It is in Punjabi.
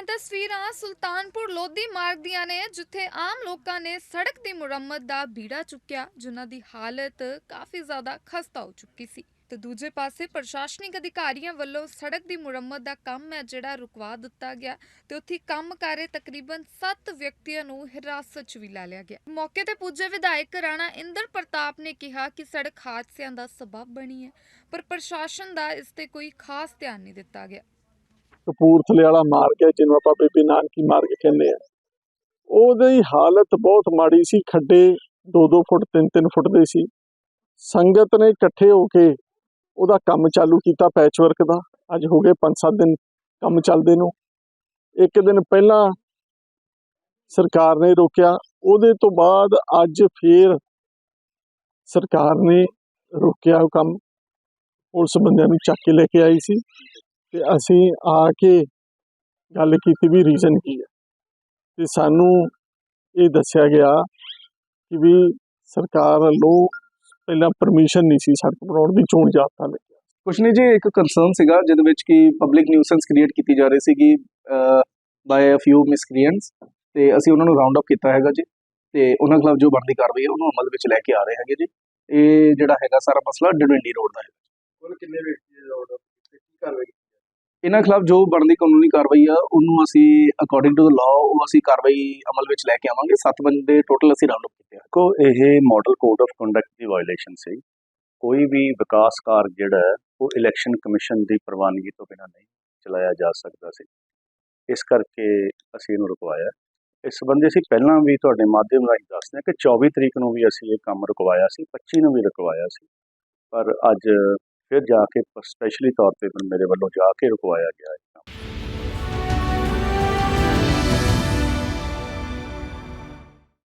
ਤਸਵੀਰਾਂ ਸੁਲਤਾਨਪੁਰ ਲੋਧੀ ਮਾਰਗ ਦੀਆਂ ਨੇ, ਜਿੱਥੇ ਆਮ ਲੋਕਾਂ ਨੇ ਸੜਕ ਦੀ ਮੁਰੰਮਤ ਦਾ ਬੀੜਾ ਚੁੱਕਿਆ, ਜਿਨ੍ਹਾਂ ਦੀ ਹਾਲਤ ਕਾਫੀ ਜ਼ਿਆਦਾ ਖਸਤਾ ਹੋ ਚੁੱਕੀ ਸੀ। ਤੇ ਦੂਜੇ ਪਾਸੇ ਪ੍ਰਸ਼ਾਸਨਿਕ ਅਧਿਕਾਰੀਆਂ ਵੱਲੋਂ ਸੜਕ ਦੀ ਮੁਰੰਮਤ ਦਾ ਕੰਮ ਹੈ ਜਿਹੜਾ ਰੁਕਵਾ ਦਿੱਤਾ ਗਿਆ ਤੇ ਉੱਥੇ ਕੰਮ ਕਰੇ ਤਕਰੀਬਨ 7 ਵਿਅਕਤੀਆਂ ਨੂੰ ਹਿਰਾਸਤ 'ਚ ਵੀ ਲੈ ਲਿਆ ਗਿਆ। ਮੌਕੇ ਤੇ ਪੁੱਜੇ ਵਿਧਾਇਕ ਰਾਣਾ ਇੰਦਰ ਪ੍ਰਤਾਪ ਨੇ ਕਿਹਾ ਕਿ ਸੜਕ ਹਾਦਸਿਆਂ ਦਾ ਸਬਬ ਬਣੀ ਹੈ, ਪਰ ਪ੍ਰਸ਼ਾਸਨ ਦਾ ਇਸ ਤੇ ਕੋਈ ਖਾਸ ਧਿਆਨ ਨਹੀਂ ਦਿੱਤਾ ਗਿਆ। ਕਪੂਰਥਲੇ ਵਾਲਾ ਮਾਰਗ ਹੈ ਜਿਹਨੂੰ ਆਪਾਂ ਬੇਬੀ ਨਾਨਕੀ ਮਾਰਗ ਕਹਿੰਦੇ ਆ। ਉਹਦੀ ਹਾਲਤ ਬਹੁਤ ਮਾੜੀ ਸੀ, ਖੱਡੇ 2-2 ਫੁੱਟ 3-3 ਫੁੱਟ ਦੇ ਸੀ। ਸੰਗਤ ਨੇ ਇਕੱਠੇ ਹੋ ਕੇ ਉਹਦਾ ਕੰਮ ਚਾਲੂ ਕੀਤਾ ਪੈਚਵਰਕ ਦਾ। ਅੱਜ ਹੋ ਗਏ 5-7 ਦਿਨ ਕੰਮ ਚੱਲਦੇ ਨੂੰ। ਇੱਕ ਦਿਨ ਪਹਿਲਾਂ ਸਰਕਾਰ ਨੇ ਰੋਕਿਆ, ਉਹਦੇ ਤੋਂ ਬਾਅਦ ਅੱਜ ਫੇਰ ਸਰਕਾਰ ਨੇ ਰੋਕਿਆ ਉਹ ਕੰਮ। ਪੁਲਿਸ ਬੰਦਿਆਂ ਨੂੰ ਚੱਕ ਕੇ ਲੈ ਕੇ ਆਈ ਸੀ। ਤੇ ਅਸੀਂ ਆ ਕੇ ਗੱਲ ਕੀਤੀ ਵੀ ਰੀਜ਼ਨ ਕੀ ਹੈ। ਤੇ ਸਾਨੂੰ ਇਹ ਦੱਸਿਆ ਗਿਆ ਕਿ ਵੀ ਸਰਕਾਰ ਵੱਲੋਂ ਪਹਿਲਾਂ ਪਰਮਿਸ਼ਨ ਨਹੀਂ ਸੀ ਸੜਕ ਬਣਾਉਣ ਦੀ ਚੋਣ ਜਾਬਤਾ ਲੱਗਿਆ। ਕੁਛ ਨਹੀਂ ਜੀ ਇੱਕ ਕੰਸਰਨ ਸੀਗਾ ਜਿਹਦੇ ਵਿੱਚ ਕਿ ਪਬਲਿਕ ਨਿਊਸੈਂਸ ਕ੍ਰੀਏਟ ਕੀਤੀ ਜਾ ਰਹੀ ਸੀਗੀ ਬਾਈ ਅ ਫਿਊ ਮਿਸਕ੍ਰੀਐਂਟਸ ਤੇ ਅਸੀਂ ਉਹਨਾਂ ਨੂੰ ਰਾਉਂਡ ਅਪ ਕੀਤਾ ਹੈਗਾ ਜੀ ਤੇ ਉਹਨਾਂ ਖਿਲਾਫ ਜੋ ਬਣਦੀ ਕਾਰਵਾਈ ਹੈ ਉਹਨੂੰ ਅਮਲ ਵਿੱਚ ਲੈ ਕੇ ਆ ਰਹੇ ਹੈਗੇ ਜੀ। ਇਹ ਜਿਹੜਾ ਹੈਗਾ ਸਾਰਾ ਮਸਲਾ ਡਡਵਿੰਡੀ ਰੋਡ ਦਾ ਹੈ। ਕੋਲ ਕਿੰਨੇ ਵਿਅਕਤੀ ਦਾ ਆਰਡਰ ਕੀ ਕਾਰਵਾਈ ਇਹਨਾਂ ਖਿਲਾਫ ਜੋ ਬਣਦੀ ਕਾਨੂੰਨੀ ਕਾਰਵਾਈ ਆ, ਉਹਨੂੰ ਅਸੀਂ ਅਕੋਰਡਿੰਗ ਟੂ ਦ ਲਾਅ ਉਹ ਅਸੀਂ ਕਾਰਵਾਈ ਅਮਲ ਵਿੱਚ ਲੈ ਕੇ ਆਵਾਂਗੇ। ਸੱਤ ਬੰਦੇ ਟੋਟਲ ਅਸੀਂ ਰਾਉਂਡ ਅਪ ਕੀਤੇ ਆ। ਕੋ ਇਹ ਮਾਡਲ ਕੋਡ ਆਫ ਕੰਡਕਟ ਦੀ ਵਾਇਲੇਸ਼ਨ ਸੀ। ਕੋਈ ਵੀ ਵਿਕਾਸ ਕਾਰਜ ਜਿਹੜਾ ਉਹ ਇਲੈਕਸ਼ਨ ਕਮਿਸ਼ਨ ਦੀ ਪ੍ਰਵਾਨਗੀ ਤੋਂ ਬਿਨਾਂ ਨਹੀਂ ਚਲਾਇਆ ਜਾ ਸਕਦਾ ਸੀ। ਇਸ ਕਰਕੇ ਅਸੀਂ ਇਹਨੂੰ ਰੁਕਵਾਇਆ। ਇਸ ਸੰਬੰਧੀ ਅਸੀਂ ਪਹਿਲਾਂ ਵੀ ਤੁਹਾਡੇ ਮਾਧਿਅਮ ਰਾਹੀਂ ਦੱਸਦੇ ਹਾਂ ਕਿ 24 ਤਰੀਕ ਨੂੰ ਵੀ ਅਸੀਂ ਇਹ ਕੰਮ ਰੁਕਵਾਇਆ ਸੀ 25 ਨੂੰ ਵੀ ਰੁਕਵਾਇਆ ਸੀ। ਪਰ ਅੱਜ ਫਿਰ ਜਾ ਕੇ ਸਪੈਸ਼ਲੀ ਤੌਰ ਤੇ ਫਿਰ ਮੇਰੇ ਵੱਲੋਂ ਜਾ ਕੇ ਰੁਕਵਾਇਆ ਗਿਆ ਹੈ।